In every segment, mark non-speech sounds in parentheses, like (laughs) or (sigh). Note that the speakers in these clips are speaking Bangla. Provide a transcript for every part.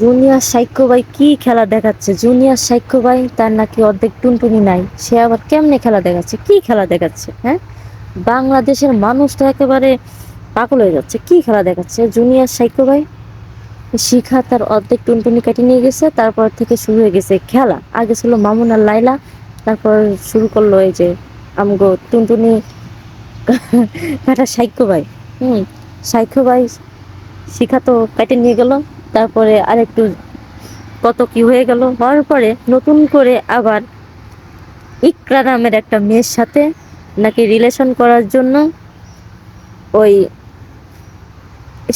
জুনিয়র সাক্ষ্য ভাই কি খেলা দেখাচ্ছে? জুনিয়র সাক্ষ্য ভাই, তার নাকি অর্ধেক টুনটুনি নাই। সে আবার কেমনে খেলা দেখাচ্ছে? কি খেলা দেখাচ্ছে হ্যাঁ? বাংলাদেশের মানুষ তো একেবারে পাগল হয়ে যাচ্ছে। কি খেলা দেখাচ্ছে? জুনিয়র সাক্ষ্য ভাই, শিখা তার অর্ধেক টুনটুনি কেটে নিয়ে গেছে, তারপর থেকে শুরু হয়ে গেছে খেলা। আগে ছিল মামুন আর লাইলা তারপর শুরু করল এই যে আমগো টুনটুনি (laughs) কাটা সাক্ষ্য ভাই। হুম সাক্ষ্য ভাই, শিখা তো কেটে নিয়ে গেল। তারপরে আরেকটু কত কি হয়ে গেল, হওয়ার পরে নতুন করে আবার ইকরা নামের একটা মেয়ের সাথে নাকি রিলেশন করার জন্য ওই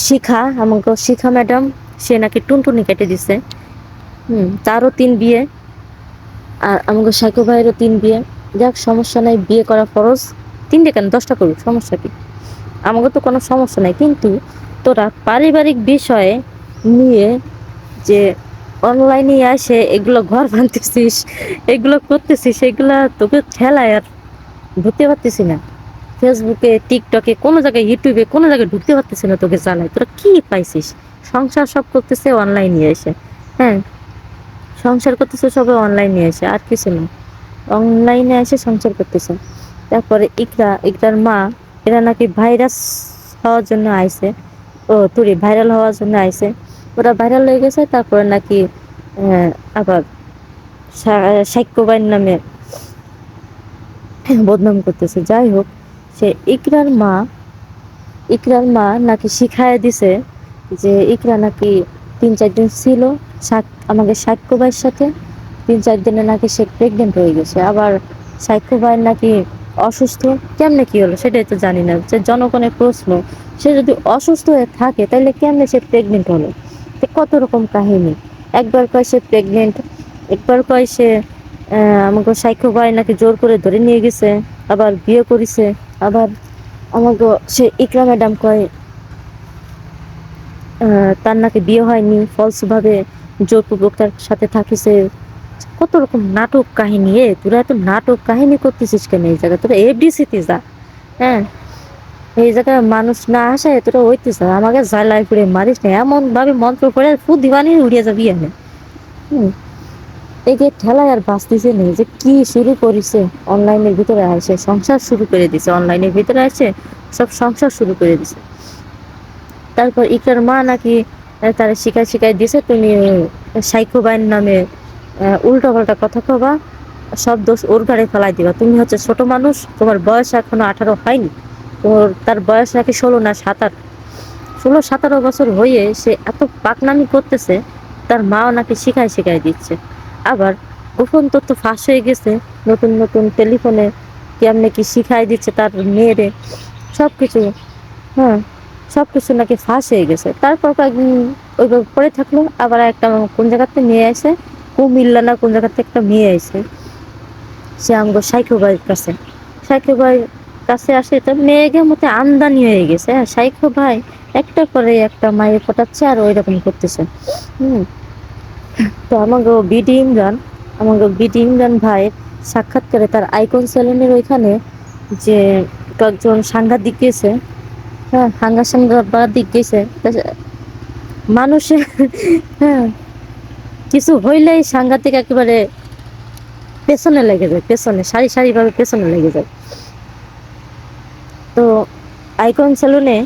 শিখা, আমাকে শিখা ম্যাডাম, সে নাকি টুনটুনি কেটে দিছে। হুম, তারও তিন বিয়ে, আর আমাকে সাইকো ভাইয়েরও তিন বিয়ে। যাক, সমস্যা নাই, বিয়ে করা ফরজ। তিনটে কেন? দশটা করুক, সমস্যা কি? আমাকে তো কোনো সমস্যা নাই, কিন্তু তোরা পারিবারিক বিষয়ে নিয়ে যে অনলাইনে আসে, এগুলো ঘর ভাঙতেছিস এগুলো করতেছিস, এগুলো তোকে ঠেলায় আর ঢুকতে পারতেছি না। ফেসবুকে টিকটকে কোনো জায়গায় ইউটিউবে কোনো জায়গায় ঢুকতে পারতেছি না তোকে জ্বালায়। তোরা কি পাইছিস? সংসার সব করতেছে অনলাইনে এসে। হ্যাঁ সংসার করতেছে সবাই অনলাইনে এসে, আর কিছু না। অনলাইনে এসে সংসার করতেছে। তারপরে ইকরা, ইকরার মা, এরা নাকি ভাইরাস হওয়ার জন্য আইসে। ও, তুরি ভাইরাল হওয়ার জন্য আইছে ওরা ভাইরাল হয়ে গেছে, তারপরে নাকি আবার সাক্ষ্যবাইন নামে বদনাম করতেছে। যাই হোক, সে ইকরার মা ইকরার মা নাকি শিখায় দিছে যে ইকরা নাকি তিন চার দিন ছিল আমাকে সাক্ষ্য ভাইয়ের সাথে, তিন চার দিনে নাকি সে প্রেগনেন্ট হয়ে গেছে। আবার সাক্ষ্য ভাইয়ের নাকি অসুস্থ, কেমনে কি হলো সেটাই তো জানি না। যে জনগণের প্রশ্ন। সে যদি অসুস্থ হয়ে থাকে তাহলে কেমনে সে প্রেগনেন্ট হলো? কত রকম কাহিনী? একবার কয় সে প্রেগনেন্ট একবার কয় সে আমাকে সাক্ষ্য ভাই নাকি জোর করে ধরে নিয়ে গেছে, আবার বিয়ে করেছে, আবার আমাকে সে ইকরা ম্যাডাম কয় তার নাকি বিয়ে হয়নি ফলস ভাবে জোরপূর্বক তার সাথে থাকিছে। কত রকম নাটক কাহিনী, এ, তোরা এত নাটক কাহিনী করতেছিস কেন এই জায়গায়? তোরা এফডিসিতে যা হ্যাঁ? এই জায়গায় মানুষ না আসে তোরা ওইতে যা আমাকে জ্বালায় করে মারিস না। এমন ভাবে মন্ত্র করে ফু দিবানি উড়িয়ে যাবি হুম। এই যে ঠেলায় আর বাঁচতেছে নেই যে কি শুরু করেছে? অনলাইনের ভিতরে আসে, সংসার শুরু করে দিছে। অনলাইনের ভিতরে আসে, সব সংসার শুরু করে দিছে। তারপর ইকার মা নাকি তারা শিখাই শিখাই দিছে, তুমি সাইকো বাইন নামে উল্টো পাল্টা কথা কবা। সব দোষ ওর ঘাড়ে ফেলাই দিবা। তুমি হচ্ছে ছোট মানুষ, তোমার বয়স এখনও আঠারো হয়নি। তোর তার বয়স নাকি ষোলো না সাতার? ষোলো সতেরো বছর হয়ে সে এত পাকনামি করতেছে, তার মাও নাকি শিখায় শিখাই দিচ্ছে। আবার গোপন তথ্য ফাঁস হয়ে গেছে, নতুন নতুন টেলিফোনে কেমনে কি শিখাই দিচ্ছে তার মেয়েরে। সব কিছু হ্যাঁ সব কিছু নাকি ফাঁস হয়ে গেছে। তারপর কয়েকদিন ওইভাবে পড়ে থাকল, আবার একটা কোন জায়গাতে মেয়ে আসে কুমিল্লা না কোন জায়গাতে একটা মেয়ে আসে সে আমগো সাইকো ভাইয়ের কাছে। সাইকো ভাইয়ের কাছে আসে, তো মেয়েকে মতে আমদানি হয়ে গেছে। হ্যাঁ সাইকো ভাই একটা করে একটা মায়ের পটাচ্ছে আর ওই রকম করতেছে। হুম। তো আমাকে বিডি ইমরান আমাকে বিডি ইমরান ভাই সাক্ষাৎকারে তার আইকন সেলুনের ওইখানে যে কয়েকজন সাংঘাতিক গেছে। হ্যাঁ হাঙ্গা সাংঘাতিক গেছে। তা সে- মানুষে হ্যাঁ কিছু হইলেই সাংঘাতিক একেবারে পেছনে লেগে যায়, পেছনে, সারি সারি ভাবে পেছনে লেগে যায়। তো আইকন সেলুনে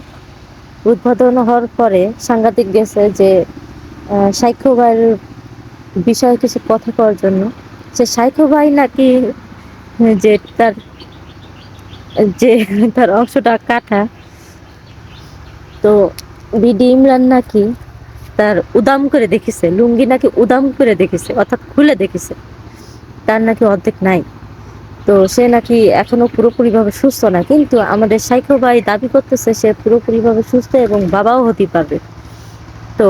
উদ্বোধন হওয়ার পরে সাংঘাতিক গেছে যে আহ, সাইকো ভাইয়ের বিষয়ে কিছু কথা কওয়ার জন্য। সে সাইকো ভাই নাকি যে তার যে তার অংশটা কাটা তো বিডি ইমরান নাকি তার উদাম করে দেখেছে লুঙ্গি নাকি উদাম করে দেখেছে অর্থাৎ খুলে দেখেছে। তার নাকি অর্ধেক নাই। তো সে নাকি এখনও পুরোপুরিভাবে সুস্থ না, কিন্তু আমাদের সাইকো ভাই দাবি করতেছে সে পুরোপুরিভাবে সুস্থ এবং বাবাও হতে পারবে। তো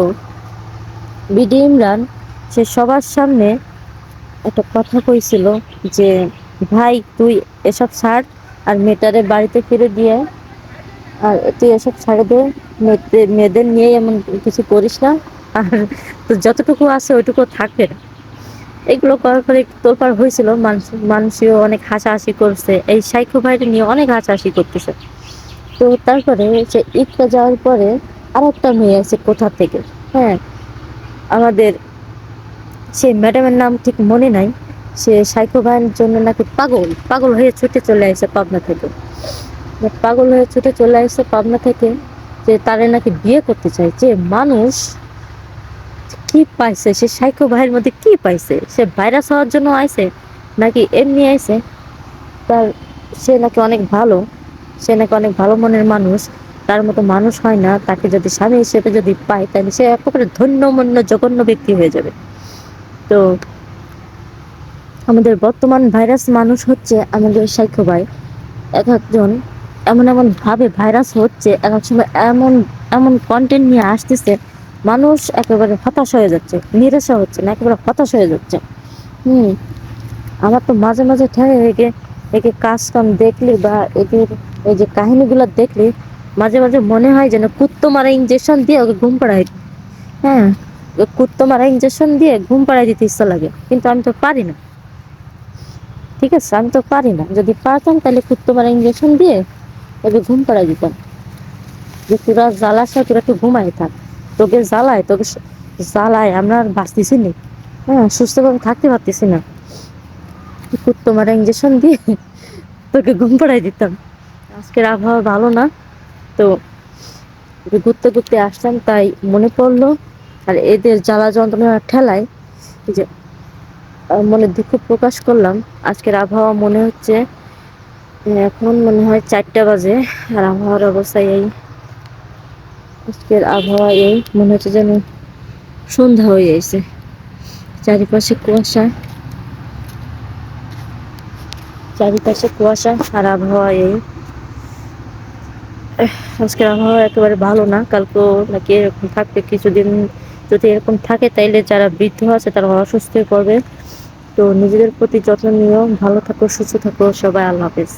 বিডি ইমরান, সে সবার সামনে একটা কথা কইছিল যে, ভাই, তুই এসব ছাড় আর মেয়েটারে বাড়িতে ফিরে দিয়ে, আর তুই এসব ছাড়ে দে মেয়েদের নিয়ে এমন কিছু করিস না, আর তো যতটুকু আছে ওইটুকু থাকবে না এগুলো করার পরে তোলপাড় হয়েছিল, মানুষ মানুষও অনেক হাসাহাসি করছে। এই সাইকো ভাইটা নিয়ে অনেক হাসাহাসি করতেছে। তো তারপরে সে ঈদটা যাওয়ার পরে আর একটা মেয়ে আছে কোথা থেকে? হ্যাঁ আমাদের সে ম্যাডামের নাম ঠিক মনে নাই। সে সাইকো ভাইয়ের জন্য নাকি পাগল পাগল হয়ে ছুটে চলে আসে পাবনা থেকে। পাগল হয়ে ছুটে চলে আসে পাবনা থেকে, যে তারে নাকি বিয়ে করতে চাই যে মানুষ কি পাইছে? সে সাইকো ভাইয়ের মধ্যে কি পাইছে? সে ভাইরাস হওয়ার জন্য আইছে নাকি এমনি আইছে? তার, সে নাকি অনেক ভালো। সে নাকি অনেক ভালো মনের মানুষ। তার মতো মানুষ হয় না। তাকে যদি স্বামী হিসেবে যদি পায়, তাহলে সে একেবারে ধন্যমন্য, জঘন্য ব্যক্তি হয়ে যাবে। তো, আমাদের বর্তমান ভাইরাস মানুষ হচ্ছে আমাদের সাইকো ভাই। এক একজন এমন এমন ভাবে ভাইরাস হচ্ছে, এক এক সময় এমন এমন কন্টেন্ট নিয়ে আসতেছে মানুষ একেবারে হতাশ হয়ে যাচ্ছে, নিরাশা হচ্ছে না, একেবারে হতাশ হয়ে যাচ্ছে। হুম, আমার তো মাঝে মাঝে ঠেকে একে একে কাজ কাম দেখলে বা এদের এই যে কাহিনীগুলো দেখলে মাঝে মাঝে মনে হয় যেন কুত্তো মারা ইঞ্জেকশন দিয়ে ওকে ঘুম পাড়াই। হ্যাঁ কুত্তো মারা ইঞ্জেকশন দিয়ে ঘুম পাড়াই দিতে ইচ্ছা লাগে, কিন্তু আমি তো পারি না। ঠিক আছে, আমি তো পারি না। যদি পারতাম তাহলে কুত্তো মারা ইঞ্জেকশন দিয়ে ওকে ঘুম পাড়াই দিতাম। যে তোরা জ্বালাস তোরা একটু ঘুমাই থাক। তোকে জ্বালায় তোকে জ্বালায়, আমরা আর বাঁচতেছি না। হ্যাঁ সুস্থভাবে থাকতে পারতেছি না। কুত্তো মারা ইঞ্জেকশন দিয়ে তোকে ঘুম পাড়াই দিতাম। আজকের আবহাওয়া ভালো না, তো ঘুরতে ঘুরতে আসলাম, তাই মনে পড়ল, আর এদের জ্বালা যন্ত্রণার ঠেলায় যে মনে দুঃখ প্রকাশ করলাম। আজকের আবহাওয়া মনে হচ্ছে, এখন মনে হয় চারটা বাজে, আর আবহাওয়ার অবস্থা এই। আজকের আবহাওয়া এই, মনে হচ্ছে যেন সন্ধ্যা হয়ে গেছে। চারিপাশে কুয়াশা। চারিপাশে কুয়াশা আর আবহাওয়া এই। আজকের আবহাওয়া একেবারে ভালো না। কালকেও নাকি এরকম থাকবে। কিছুদিন যদি এরকম থাকে, তাইলে যারা বৃদ্ধ আছে, তারা অসুস্থ পড়বে। তো নিজেদের প্রতি যত্ন নিও। ভালো থাকো, সুস্থ থাকো। সবাই আল্লাহ হাফেজ।